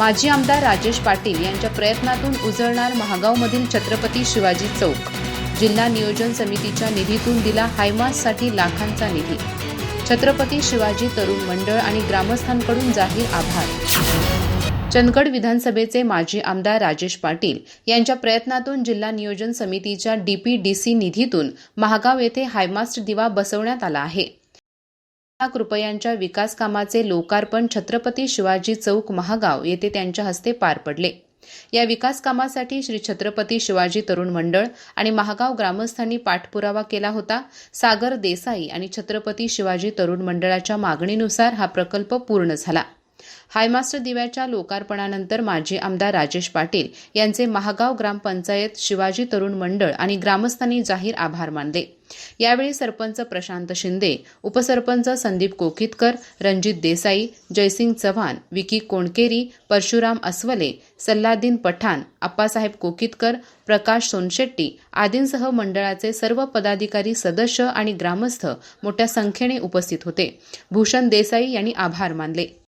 माजी आमदार राजेश पाटील यांच्या प्रयत्नातून उजळणार महागावमधील छत्रपती शिवाजी चौक. जिल्हा नियोजन समितीच्या निधीतून दिला हायमाससाठी लाखांचा निधी. छत्रपती शिवाजी तरुण मंडळ आणि ग्रामस्थांकडून जाहीर आभार. चंदगड विधानसभेचे माजी आमदार राजेश पाटील यांच्या प्रयत्नातून जिल्हा नियोजन समितीच्या डीपीडीसी निधीतून महागाव येथे हायमास्ट दिवा बसवण्यात आला आहे. लाख रुपयांच्या विकास कामाचे लोकार्पण छत्रपती शिवाजी चौक महागाव येथे त्यांच्या हस्ते पार पडले. या विकास कामासाठी श्री छत्रपती शिवाजी तरुण मंडळ आणि महागाव ग्रामस्थांनी पाठपुरावा केला होता. सागर देसाई आणि छत्रपती शिवाजी तरुण मंडळाच्या मागणीनुसार हा प्रकल्प पूर्ण झाला. हायमास्टर दिव्याच्या लोकार्पणानंतर माजी आमदार राजेश पाटील यांचे महागाव ग्रामपंचायत शिवाजी तरुण मंडळ आणि ग्रामस्थांनी जाहीर आभार मानले. यावेळी सरपंच प्रशांत शिंदे उपसरपंच संदीप कोकितकर रणजित देसाई जयसिंग चव्हाण विकी कोणकेरी परशुराम अस्वले सल्लादीन पठाण आप्पासाहेब कोकितकर प्रकाश सोनशेट्टी आदींसह मंडळाचे सर्व पदाधिकारी सदस्य आणि ग्रामस्थ मोठ्या संख्येने उपस्थित होते. भूषण देसाई यांनी आभार मानले.